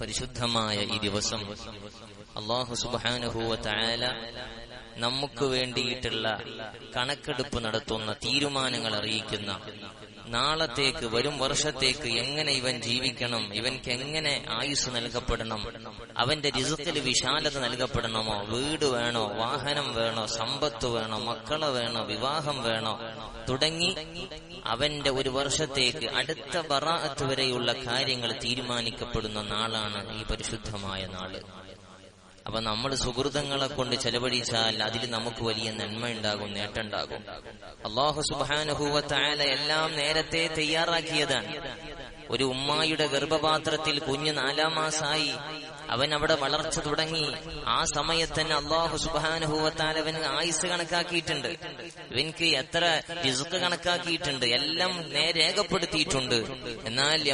പരിശുദ്ധമായ ഈ ദിവസം അള്ളാഹു സുബാനുഭൂവത്തായാല നമുക്ക് വേണ്ടിയിട്ടുള്ള കണക്കെടുപ്പ് നടത്തുന്ന തീരുമാനങ്ങൾ അറിയിക്കുന്ന നാളത്തേക്ക് വരും വർഷത്തേക്ക് എങ്ങനെ ഇവൻ ജീവിക്കണം? ഇവൻക്ക് എങ്ങനെ ആയുസ് നൽകപ്പെടണം? അവന്റെ രിസത്തിൽ വിശാലത നൽകപ്പെടണമോ? വീട് വേണോ? വാഹനം വേണോ? സമ്പത്ത് വേണോ? മക്കളെ വേണോ? വിവാഹം വേണോ? തുടങ്ങി അവന്റെ ഒരു വർഷത്തേക്ക് അടുത്ത ബറാഅത്ത് വരെയുള്ള കാര്യങ്ങൾ തീരുമാനിക്കപ്പെടുന്ന നാളാണ് ഈ പരിശുദ്ധമായ നാൾ. അപ്പൊ നമ്മൾ സുഹൃതങ്ങളെ കൊണ്ട് ചെലവഴിച്ചാൽ അതിൽ നമുക്ക് വലിയ നന്മ ഉണ്ടാകും നേട്ടമുണ്ടാകും അള്ളാഹു സുബാനുഭൂവത്തായ എല്ലാം നേരത്തെ തയ്യാറാക്കിയതാണ്. ഒരു ഉമ്മായുടെ ഗർഭപാത്രത്തിൽ കുഞ്ഞ് നാലാം മാസമായി അവൻ അവിടെ വളർച്ച തുടങ്ങി. ആ സമയത്ത് തന്നെ അള്ളാഹു സുബാനുഭൂവത്താൽ അവൻ ആയുസ് കണക്കാക്കിയിട്ടുണ്ട്. ഇവൻക്ക് എത്ര റിസ്ക് കണക്കാക്കിയിട്ടുണ്ട് എല്ലാം രേഖപ്പെടുത്തിയിട്ടുണ്ട്. എന്നാൽ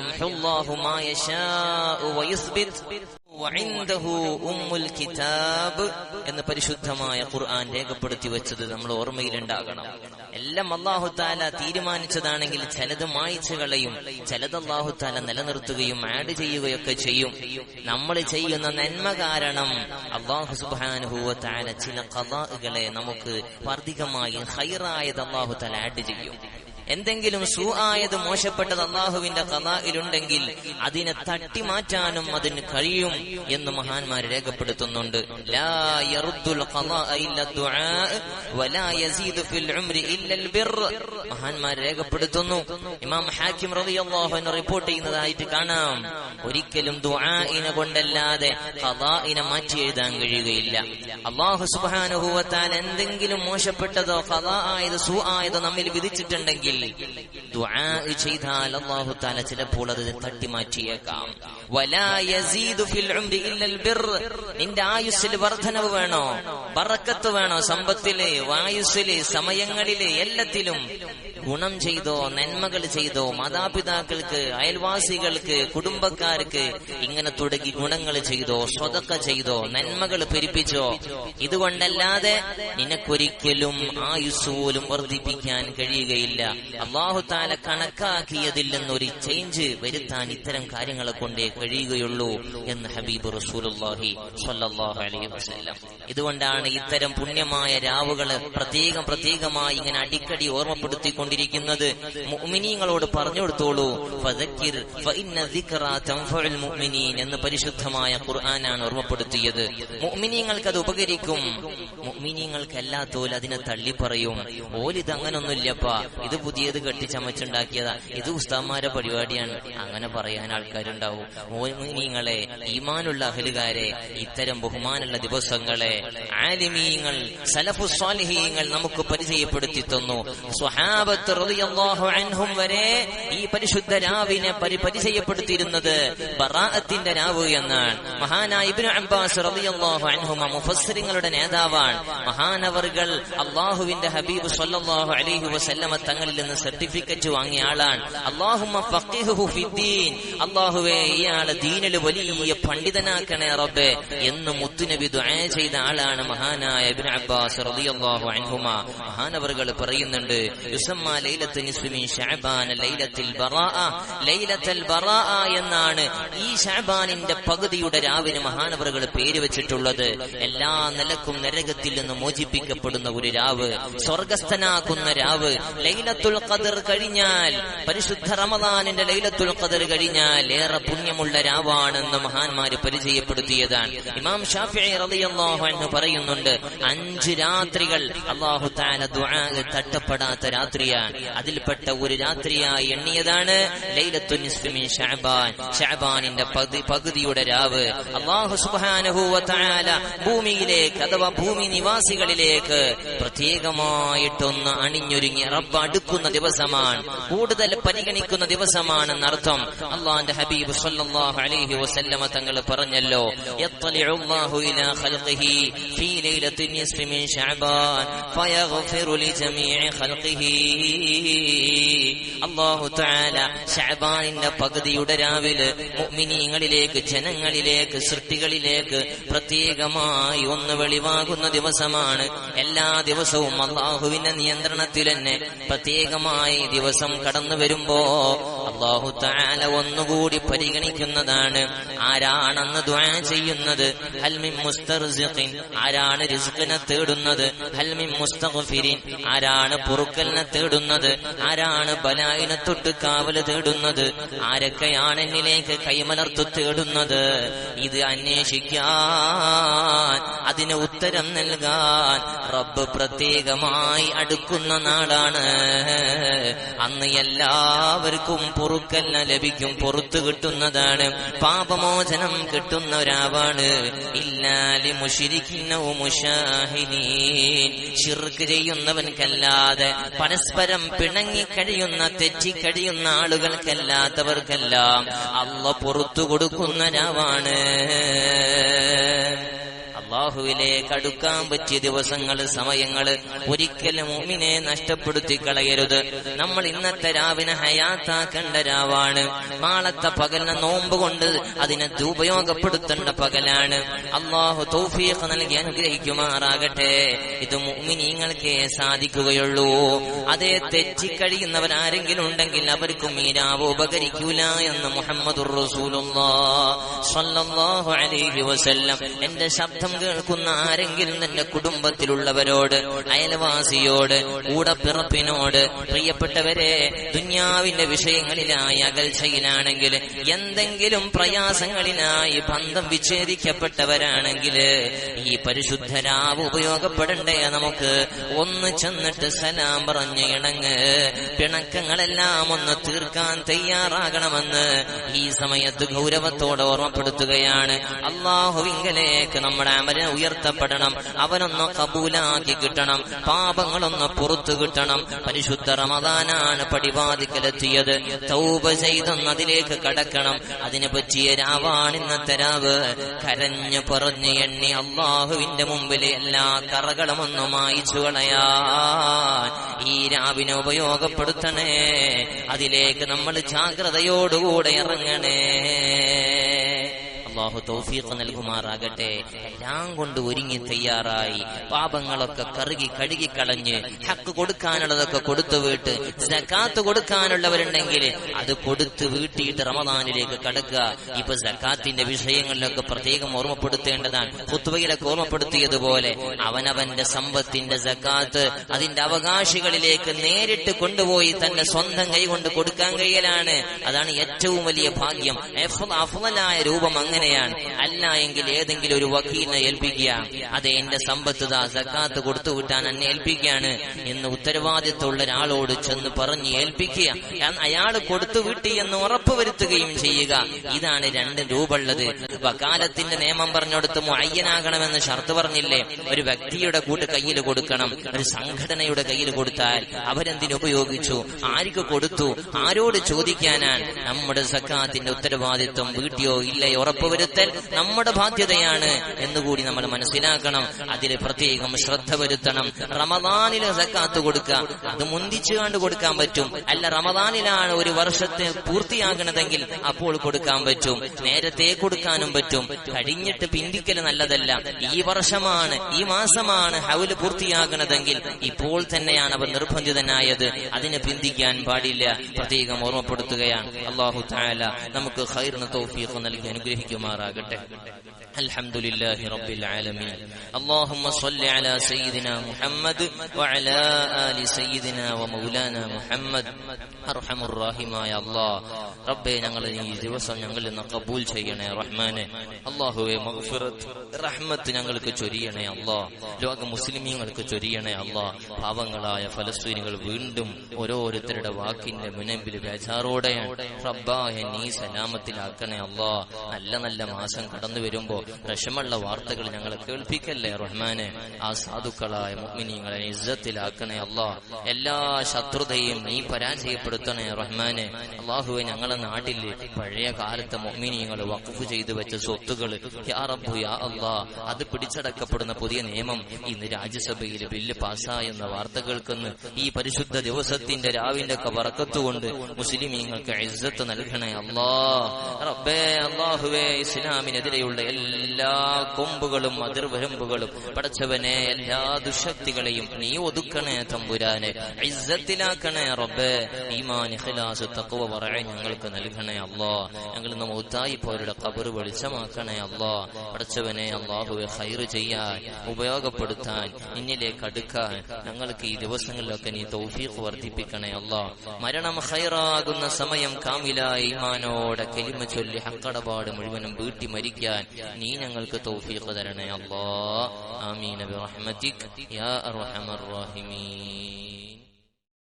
ഉമ്മുൽ കിതാബ് എന്ന് പരിശുദ്ധമായ ഖുർആൻ രേഖപ്പെടുത്തി വെച്ചത് നമ്മൾ ഓർമ്മയിലുണ്ടാകണം. എല്ലാം അള്ളാഹു താല തീരുമാനിച്ചതാണെങ്കിൽ ചിലത് മായിച്ചു കളയും ചിലത് അള്ളാഹു താല നിലനിർത്തുകയും ആഡ് ചെയ്യുകയൊക്കെ ചെയ്യും. നമ്മൾ ചെയ്യുന്ന നന്മ കാരണം അള്ളാഹു സുബാനുഭൂവ താല ചില കഥാകളെ നമുക്ക് വർദ്ധികമായി ഹൈറായത് അള്ളാഹു താല ആഡ് ചെയ്യും. എന്തെങ്കിലും സൂ ആയത് മോശപ്പെട്ടത് അള്ളാഹുവിന്റെ കഥായിലുണ്ടെങ്കിൽ അതിനെ തട്ടി മാറ്റാനും അതിന് കഴിയും എന്ന് മഹാന്മാർ രേഖപ്പെടുത്തുന്നുണ്ട്. മഹാന്മാർ രേഖപ്പെടുത്തുന്നു. ഇമാം ഹാക്കിം അൻഹു റിപ്പോർട്ട് ചെയ്യുന്നതായിട്ട് കാണാം. ഒരിക്കലും ദുആഇനെ കൊണ്ടല്ലാതെ ഖളാഇനെ മാറ്റി എഴുതാൻ കഴിയുകയില്ല. അള്ളാഹു തആല എന്തെങ്കിലും മോശപ്പെട്ടതോ കഥ ആയത് സു ആയതോ നമ്മിൽ വിധിച്ചിട്ടുണ്ടെങ്കിൽ ദുആ ചെയ്താൽ അല്ലാഹു താല ചിലപ്പോൾ അത് ഇല്ലൽ ബിർ. നിന്റെ ആയുസ്സിൽ വർധനവ് വേണോ? ബറക്കത്ത് വേണോ? സമ്പത്തിലെ ആയുസ്സിലെ സമയങ്ങളിലെ എല്ലാത്തിലും ഗുണം ചെയ്തോ നന്മകൾ ചെയ്തോ മാതാപിതാക്കൾക്ക് അയൽവാസികൾക്ക് കുടുംബക്കാർക്ക് ഇങ്ങനെ തുടങ്ങി ഗുണങ്ങൾ ചെയ്തോ സ്വതക്ക ചെയ്തോ നന്മകൾ പെരുപ്പിച്ചോ. ഇതുകൊണ്ടല്ലാതെ നിനക്കൊരിക്കലും ആയുസ് പോലും വർദ്ധിപ്പിക്കാൻ കഴിയുകയില്ല. അള്ളാഹു താല കണക്കാക്കിയതിൽ നിന്നൊരു ചേഞ്ച് വരുത്താൻ ഇത്തരം കാര്യങ്ങളെ കൊണ്ടേ കഴിയുകയുള്ളൂ എന്ന് ഹബീബ് റസൂലുള്ളാഹി സ്വല്ലല്ലാഹു അലൈഹി വസല്ലം. ഇതുകൊണ്ടാണ് ഇത്തരം പുണ്യമായ രാവുകൾ പ്രത്യേകം പ്രത്യേകമായി ഇങ്ങനെ അടിക്കടി ഓർമ്മപ്പെടുത്തിക്കൊണ്ടിരിക്കുന്നത് മുഅ്മിനീങ്ങളോട് പറഞ്ഞു കൊടുത്തോളൂ ഫദക്കിർ മുഅ്മിനീൻ എന്ന് പരിശുദ്ധമായ ഖുർആനാണ് ഓർമ്മപ്പെടുത്തിയത്. മുഅ്മിനീങ്ങൾക്ക് അത് ഉപകരിക്കും. മുഅ്മിനീങ്ങൾക്ക് അല്ലാത്തോൽ അതിനെ തള്ളി പറയും ഓലിത് അങ്ങനൊന്നുമില്ലപ്പാ ഇത് പുതിയത് കെട്ടിച്ചമച്ചുണ്ടാക്കിയതാ. ഇത് ഉസ്താമാരെ പരിപാടിയാണ്. അങ്ങനെ പറയാൻ ആൾക്കാരുണ്ടാവും. മുഅ്മിനീങ്ങളെ ഈമാനുള്ള അഹലുകാരെ ഇത്തരം ബഹുമാനുള്ള ദിവസങ്ങളെ ആലിമീങ്ങൾ സലഫു സ്വാലിഹീങ്ങൾ നമുക്ക് പരിചയപ്പെടുത്തി തന്നു. സ്വഹാബത്ത് റളിയല്ലാഹു അൻഹും വരെ ഈ പരിശുദ്ധ രാവിനെ പരി പരിചയപ്പെടുത്തിയിരുന്നത് ബറാഅത്തിന്റെ രാവ് എന്നാണ്. മഹാനായ ഇബ്നു അബ്ബാസ് റളിയല്ലാഹു അൻഹുമ മുഫസ്സിറിങ്ങളുടെ നേതാവാണ്. മഹാനവറുകൾ അള്ളാഹുവിന്റെ ഹബീബ് സല്ലല്ലാഹു അലൈഹി വസല്ലമ തങ്ങളിൽ നിന്ന് സർട്ടിഫിക്കറ്റ് വാങ്ങിയ ആളാണ്. അള്ളാഹുമ്മ ഫഖിഹുഹു ഫിദ്ദീൻ അള്ളാഹുവേ ഇയാളെ ദീനിൽ വലിയ പണ്ഡിതനാക്കണേ റബ്ബേ എന്ന് മുത്തുനബി ദുആ ചെയ്ത ആളാണ് മഹാനായ ഇബ്നു അബ്ബാസ് റളിയല്ലാഹു അൻഹുമ. മഹാനവറുകൾ പറയുന്നുണ്ട് യുസമ്മ ലൈലത്തു നിസ്മി ശഅബാൻ ലൈലത്തുൽ ലൈലത്തുൽ ബറാഅ എന്നാണ് ഈ ഷഹബാനിന്റെ പകുതിയുടെ രാവിന് മഹാനവറുകൾ പേര് വെച്ചിട്ടുള്ളത്. എല്ലാ നിലക്കും നരകത്തിൽ നിന്ന് മോചിപ്പിക്കപ്പെടുന്ന ഒരു രാവ് സ്വർഗസ്ഥനാക്കുന്ന രാവ്. ലൈലത്തുൽ ഖദർ കഴിഞ്ഞാൽ പരിശുദ്ധ റമദാനിന്റെ ലൈലത്തുൽ ഖദർ കഴിഞ്ഞാൽ ഏറെ പുണ്യമുള്ള രാവാണെന്ന് മഹാന്മാര് പരിചയപ്പെടുത്തിയതാണ്. ഇമാം ഷാഫി റളിയല്ലാഹു അൻഹു പറയുന്നുണ്ട് അഞ്ച് രാത്രികൾ അല്ലാഹു തആല ദുആ തട്ടപ്പെടാത്ത രാത്രിയാണ് അതിൽപ്പെട്ട ഒരു രാത്രിയായി എണ്ണിയതാണ് ശഅബാൻ ശഅബാനിന്റെ പകുതിയുടെ രാവ്. അല്ലാഹു സുബ്ഹാനഹു വ ഭൂമിയിലേക്ക് അഥവാ ഭൂമി നിവാസികളിലേക്ക് പ്രത്യേകമായിട്ടൊന്ന് അണിഞ്ഞൊരുങ്ങി റബ്ബ് അടുക്കുന്ന ദിവസമാണ്. കൂടുതൽ പരിഗണിക്കുന്ന ദിവസമാണെന്നർത്ഥം അള്ളാന്റെ ഹബീബ് സല്ലല്ലാഹു അലൈഹി വസല്ലമ തങ്ങൾ പറഞ്ഞല്ലോ യത്ലിഉ ഇലാ ഖൽഖിഹി ഫീ ലൈലത്തി നിസ്ഫി മിൻ ഫയഗ്ഫിറു ലിജമീഇ ഖൽഖിഹി. അല്ലാഹു തആല ഷാബാനിന്റെ പകുതിയുടെ രാവിലെ മുഅ്മിനീങ്ങളിലേക്ക് ജനങ്ങളിലേക്ക് സൃഷ്ടികളിലേക്ക് പ്രത്യേകമായി ഒന്ന് വെളിവാകുന്ന ദിവസമാണ്. എല്ലാ ദിവസവും അള്ളാഹുവിന്റെ നിയന്ത്രണത്തിൽ തന്നെ പ്രത്യേകമായി ദിവസം കടന്നു വരുമ്പോ അള്ളാഹു താല ഒന്നുകൂടി പരിഗണിക്കുന്നതാണ്. ആരാണെന്ന് ദ്വാ ചെയ്യുന്നത്? ഹൽമിൻ മുസ്തർസിഖിൻ. ആരാണ് റിസ്കിനെ തേടുന്നത്? ഹൽമിൻ മുസ്തഗ്ഫിരിൻ. ആരാണ് പൊറുക്കലിനെ തേടുന്നത്? ആരാണ് ബലായിനെ തൊട്ട് കാവൽ തേടുന്നത്? ആരൊക്കെയാണ് എന്നിലേക്ക് കൈമലർത്തു തേടുന്നത്? ഇത് അന്വേഷിക്കാൻ അതിന് ഉത്തരം നൽകാൻ റബ്ബ് പ്രത്യേകമായി അടുക്കുന്ന നാളാണ് അന്ന് എല്ലാവർക്കും പൊറുക്കല്ല ലഭിക്കും പുറത്തു കിട്ടുന്നതാണ്. പാപമോചനം കിട്ടുന്ന ഒരാവാണ്. ഇല്ലാലി മുഷിരിക്കുന്നവും മുഷാഹിനീൻ ഷിർക്ക് പരസ്പരം പിണങ്ങിക്കഴിയുന്ന തെറ്റിക്കഴിയുന്ന ആളുകൾക്കല്ലാത്തവർക്കെല്ലാം അള്ള പുറത്തു കൊടുക്കുന്ന രാവാണ് അള്ളാഹുവിലേക്ക് അടുക്കാൻ പറ്റിയ ദിവസങ്ങൾ സമയങ്ങൾ ഒരിക്കലും മുമിനെ നഷ്ടപ്പെടുത്തി കളയരുത് നമ്മൾ ഇന്നത്തെ രാവിനെ ഹയാത്താക്കേണ്ട രാവാണ്. നാളത്തെ പകലിനെ നോമ്പ് കൊണ്ട് അതിനെ ദുപയോഗപ്പെടുത്തേണ്ട പകലാണ്. അള്ളാഹു തൗഫീഖ് നൽകി അനുഗ്രഹിക്കുമാറാകട്ടെ. ഇത് മുമിനീങ്ങൾക്കേ സാധിക്കുകയുള്ളൂ. അതേ തെറ്റിക്കഴിയുന്നവരാരെങ്കിലും ഉണ്ടെങ്കിൽ അവർക്കും ഈ രാവ് ഉപകരിക്കൂല എന്ന് മുഹമ്മദ് എന്റെ ശബ്ദം കേൾക്കുന്ന ആരെങ്കിലും നിന്റെ കുടുംബത്തിലുള്ളവരോട് അയൽവാസിയോട് കൂടപ്പിറപ്പിനോട് പ്രിയപ്പെട്ടവരെ ദുന്യാവിന്റെ വിഷയങ്ങളിലായി അകൽച്ചയിലാണെങ്കിൽ എന്തെങ്കിലും പ്രയാസങ്ങളിലായി ബന്ധം വിച്ഛേദിക്കപ്പെട്ടവരാണെങ്കിൽ ഈ പരിശുദ്ധരാവ് ഉപയോഗപ്പെടണ്ടേ നമുക്ക്? ഒന്ന് ചെന്നിട്ട് സലാം പറഞ്ഞ് ഇണങ്ങ്. പിണക്കങ്ങളെല്ലാം ഒന്ന് തീർക്കാൻ തയ്യാറാകണമെന്ന് ഈ സമയത്ത് ഗൗരവത്തോടെ ഓർമ്മപ്പെടുത്തുകയാണ്. അള്ളാഹുവിങ്കലേക്ക് നമ്മുടെ അമരനെ ഉയർത്തപ്പെടണം. അവനൊന്ന് കബൂലാക്കി കിട്ടണം. പാപങ്ങളൊന്ന് പുറത്തു കിട്ടണം. പരിശുദ്ധ റമദാനാണ് പടിവാതിക്കലെത്തിയത്. തൗപ ചെയ്തൊന്ന് അതിലേക്ക് കടക്കണം. അതിനെ പറ്റിയ രാവാണ് ഇന്നത്തെ രാവ്. കരഞ്ഞു പറഞ്ഞു എണ്ണി അള്ളാഹുവിന്റെ മുമ്പിൽ എല്ലാ കറകളും ഒന്ന് മായിച്ചു കളയാ. ഈ രാവിനെ ഉപയോഗപ്പെടുത്തണേ. അതിലേക്ക് നമ്മൾ ജാഗ്രതയോടുകൂടെ ഇറങ്ങണേ. അള്ളാഹു തൗഫീഖ് നൽകുമാറാകട്ടെ. എല്ലാം കൊണ്ട് ഒരുങ്ങി തയ്യാറായി. പാപങ്ങളൊക്കെ കറുകി കഴുകിക്കളഞ്ഞ് ഹക്ക് കൊടുക്കാനുള്ളതൊക്കെ കൊടുത്തു വീട്ട് സക്കാത്ത് കൊടുക്കാനുള്ളവരുണ്ടെങ്കിൽ അത് കൊടുത്ത് വീട്ടിയിട്ട് റമദാനിലേക്ക് കടക്കുക. ഇപ്പൊ സക്കാത്തിന്റെ വിഷയങ്ങളിലൊക്കെ പ്രത്യേകം ഓർമ്മപ്പെടുത്തേണ്ടതാണ്. കുത്തുവയിലൊക്കെ ഓർമ്മപ്പെടുത്തിയതുപോലെ അവനവന്റെ സമ്പത്തിന്റെ സക്കാത്ത് അതിന്റെ അവകാശികളിലേക്ക് നേരിട്ട് കൊണ്ടുപോയി തന്റെ സ്വന്തം കൈ കൊണ്ട് കൊടുക്കാൻ കഴിയലാണ്. അതാണ് ഏറ്റവും വലിയ ഭാഗ്യം. അഫലായ രൂപം അങ്ങനെയാണ് അല്ല എങ്കിൽ ഏതെങ്കിലും ഒരു വക്കീലിനെ ഏൽപ്പിക്കുക. അത് എന്റെ സമ്പത്ത് സക്കാത്ത് കൊടുത്തു വിട്ടാൻ എന്നെ ഏൽപ്പിക്കുകയാണ് എന്ന് ഉത്തരവാദിത്തമുള്ള ഒരാളോട് ചെന്ന് പറഞ്ഞ് ഏൽപ്പിക്കുക. അയാൾ കൊടുത്തു വിട്ടി എന്ന് ഉറപ്പ് വരുത്തുകയും ചെയ്യുക. ഇതാണ് രണ്ട് രൂപമുള്ളത്. വക്കാലത്തിന്റെ നിയമം പറഞ്ഞെടുത്ത് മുഅയ്യനാകണമെന്ന് ഷർത്ത് പറഞ്ഞില്ലേ? ഒരു വ്യക്തിയുടെ കൂട്ട് കയ്യിൽ കൊടുക്കണം. ഒരു സംഘടനയുടെ കയ്യിൽ കൊടുത്താൽ അവരെന്തിനു ഉപയോഗിച്ചു? ആർക്ക് കൊടുത്തു? ആരോട് ചോദിക്കാനാണ്? നമ്മുടെ സക്കാത്തിന്റെ ഉത്തരവാദിത്വം വീട്ടിയോ ഇല്ലയോ ഉറപ്പുവരുത്തൽ നമ്മുടെ ബാധ്യതയാണ് എന്നുകൂടി നമ്മൾ മനസ്സിലാക്കണം. അതിൽ പ്രത്യേകം ശ്രദ്ധ വരുത്തണം. റമദാനിൽ സക്കാത്ത് കൊടുക്കുക അത് മുന്തിച്ചു കണ്ട് കൊടുക്കാൻ പറ്റും. അല്ല റമദാനിലാണ് ഒരു വർഷത്തെ പൂർത്തിയാകണതെങ്കിൽ അപ്പോൾ കൊടുക്കാൻ പറ്റും. നേരത്തെ കൊടുക്കാനും പറ്റും. കഴിഞ്ഞിട്ട് പിന്തിക്കൽ നല്ലതല്ല. ഈ വർഷമാണ് ഈ മാസമാണ് ഹൗൽ പൂർത്തിയാകണതെങ്കിൽ ഇപ്പോൾ തന്നെയാണ് അവൻ നിർബന്ധിതനായത്. അതിന് പിന്തിക്കാൻ പാടില്ല. പ്രത്യേകം ഓർമ്മപ്പെടുത്തുകയാണ്. അള്ളാഹു നമുക്ക് ഹൈറിന് തൗഫീഖ് നൽകി അനുഗ്രഹിക്കുമാറാകട്ടെ الحمد لله رب العالمين اللهم صل على سيدنا محمد وعلى ال سيدنا ومولانا محمد അർഹമ റഹീമായ അള്ളാ. റബ്ബെ ഞങ്ങൾ ഈ ദിവസം ഞങ്ങൾ ഇന്ന് കബൂൽ ചെയ്യണേ റഹ്മാനെ. അള്ളാഹുവെ മഗ്ഫിറത്ത് റഹ്മത്ത് ഞങ്ങൾക്ക് ചൊരിയണേ അല്ലാഹ് ലോക മുസ്ലിമീങ്ങൾക്ക് ചൊരിയണേ അല്ലാഹ് പാവങ്ങളായ ഫലസ്തീനികൾ വീണ്ടും ഓരോരുത്തരുടെ വാക്കിന്റെ മുനമ്പിൽ ബേജാറോടെയാണ്. റബ്ബായ നീ സലാമത്തിലാക്കണേ അല്ലാഹ് നല്ല നല്ല മാസം കടന്നു വരുമ്പോ വിഷമുള്ള വാർത്തകൾ ഞങ്ങളെ കേൾപ്പിക്കല്ലേ റഹ്മാനെ? ആ സാധുക്കളായ മുഗ്മിനിങ്ങളെ ഇജ്ജത്തിലാക്കണേ അള്ളാഹ് എല്ലാ ശത്രുതയും നീ പരാജയപ്പെടുത്തണേ റഹ്മാനെ. അള്ളാഹുവെ ഞങ്ങളെ നാട്ടിൽ പഴയ കാലത്തെ മുഗ്മിനിങ്ങൾ വഖഫ് ചെയ്തു വെച്ച സ്വത്തുകൾ അത് പിടിച്ചടക്കപ്പെടുന്ന പുതിയ നിയമം ഇന്ന് രാജ്യസഭയിൽ ബില്ല് പാസ്സായെന്ന വാർത്ത കേൾക്കുന്ന ഈ പരിശുദ്ധ ദിവസത്തിന്റെ രാവിന്റെ വറക്കത്തുകൊണ്ട് മുസ്ലിമീങ്ങൾക്ക് ഇസ്സത്ത് നൽകണേ അള്ളാഹ് റബ്ബേ അള്ളാഹുവേ ഇസ്ലാമിനെതിരെയുള്ള എല്ലാ എല്ലാ കൊമ്പുകളും അതിർവരമ്പുകളും പടച്ചവനെ എല്ലാ ദുശക്തികളെയും നീ ഒതുക്കണേ തമ്പുരാനെ. ഇസ്സത്തിലാക്കണേ റബ്ബേ. ഈമാൻ ഇഖ്ലാസ് തഖ്വ പറയ ഞങ്ങൾക്ക് നൽകണേ അല്ലാ. ഞങ്ങൾ ഇന്ന് മൗത്തായി പോരുടെ ഖബർ വെളിച്ചമാക്കണേ അല്ലാ. പടച്ചവനെ അള്ളാഹുവെ ഹൈർ ചെയ്യാൻ ഉപയോഗപ്പെടുത്താൻ നിന്നിലേക്ക് അടുക്കാൻ ഞങ്ങൾക്ക് ഈ ദിവസങ്ങളിലൊക്കെ നീ തൗഫീഖ് വർദ്ധിപ്പിക്കണേ അല്ലാ. മരണം ഹൈറാകുന്ന സമയം കാമിലായ ഈമാനോടെ കെലിമ ചൊല്ലി ഹക്കടപാട് മുഴുവനും വീട്ടി മരിക്കാൻ നീ ഞങ്ങൾക്ക് തൗഫീഖ് തരണേ അല്ലാ ആമീൻ. ബിറഹ്മതിക് യാ അർഹമർ റഹീമീൻ.